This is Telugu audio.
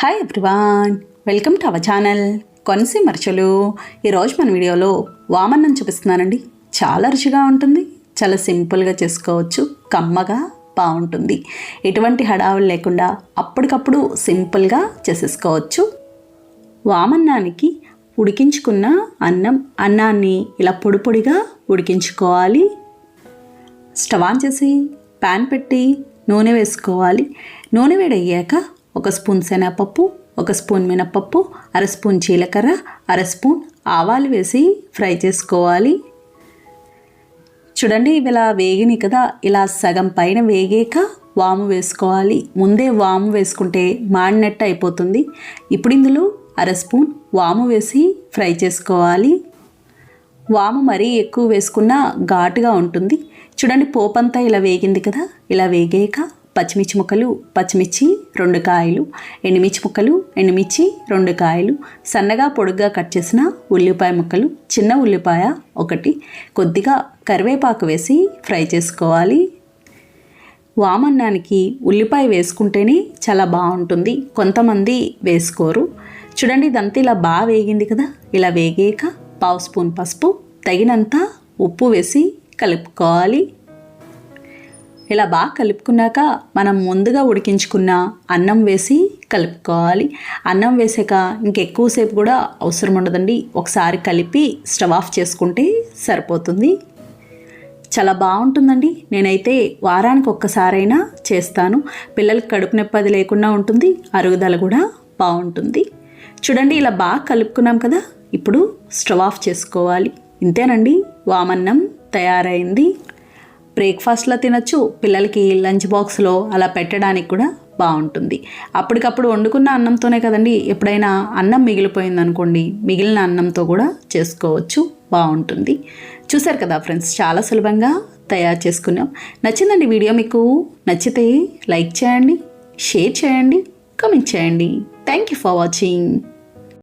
Hi everyone welcome to our channel Konaseema మరచలు ఈరోజు మన వీడియోలో వామన్నం చూపిస్తున్నానండి. చాలా రుచిగా ఉంటుంది చాలా సింపుల్గా చేసుకోవచ్చు కమ్మగా బాగుంటుంది. ఎటువంటి హడావులు లేకుండా అప్పటికప్పుడు సింపుల్గా చేసేసుకోవచ్చు. వామన్నానికి ఉడికించుకున్న అన్నం అన్నాన్ని ఇలా పొడి పొడిగా ఉడికించుకోవాలి. స్టవ్ ఆన్ చేసి ప్యాన్ పెట్టి నూనె వేసుకోవాలి. నూనె వేడయ్యాక ఒక స్పూన్ శనగపప్పు ఒక స్పూన్ మినపప్పు అర స్పూన్ జీలకర్ర అర స్పూన్ ఆవాలు వేసి ఫ్రై చేసుకోవాలి. చూడండి ఇవి ఇలా వేగినాయి కదా. ఇలా సగం పైన వేగాక వాము వేసుకోవాలి. ముందే వాము వేసుకుంటే మాడినట్టు అయిపోతుంది. ఇప్పుడు ఇందులో అర స్పూన్ వాము వేసి ఫ్రై చేసుకోవాలి. వాము మరీ ఎక్కువ వేసుకున్నా ఘాటుగా ఉంటుంది. చూడండి పోపంతా ఇలా వేగింది కదా. ఇలా వేగాక పచ్చిమిర్చి ముక్కలు పచ్చిమిర్చి రెండు కాయలు ఎండుమిర్చి ముక్కలు ఎండుమిర్చి రెండు కాయలు సన్నగా పొడుగ్గా కట్ చేసిన ఉల్లిపాయ ముక్కలు చిన్న ఉల్లిపాయ ఒకటి కొద్దిగా కరివేపాకు వేసి ఫ్రై చేసుకోవాలి. వామన్నానికి ఉల్లిపాయ వేసుకుంటేనే చాలా బాగుంటుంది. కొంతమంది వేసుకోరు. చూడండి ఇదంతా ఇలా బాగా వేగింది కదా? ఇలా వేగాక పావు స్పూన్ పసుపు తగినంత ఉప్పు వేసి కలుపుకోవాలి. ఇలా బాగా కలుపుకున్నాక మనం ముందుగా ఉడికించుకున్న అన్నం వేసి కలుపుకోవాలి. అన్నం వేసాక ఇంకెక్కువసేపు కూడా అవసరం ఉండదండి. ఒకసారి కలిపి స్టవ్ ఆఫ్ చేసుకుంటే సరిపోతుంది. చాలా బాగుంటుందండి. నేనైతే వారానికి ఒక్కసారైనా చేస్తాను. పిల్లలకి కడుపు నొప్పి అది లేకుండా ఉంటుంది. అరుగుదల కూడా బాగుంటుంది. చూడండి ఇలా బాగా కలుపుకున్నాం కదా. ఇప్పుడు స్టవ్ ఆఫ్ చేసుకోవాలి. ఇంతేనండి. వామన్నం తయారైంది. బ్రేక్ఫాస్ట్లో తినచ్చు పిల్లలకి లంచ్ బాక్స్లో అలా పెట్టడానికి కూడా బాగుంటుంది అప్పటికప్పుడు వండుకున్న అన్నంతోనే కదండి ఎప్పుడైనా అన్నం మిగిలిపోయింది అనుకోండి మిగిలిన అన్నంతో కూడా చేసుకోవచ్చు బాగుంటుంది చూసారు కదా ఫ్రెండ్స్ చాలా సులభంగా తయారు చేసుకున్నాం. నచ్చిందండి వీడియో మీకు నచ్చితే లైక్ చేయండి షేర్ చేయండి కమెంట్ చేయండి. Thank you for watching.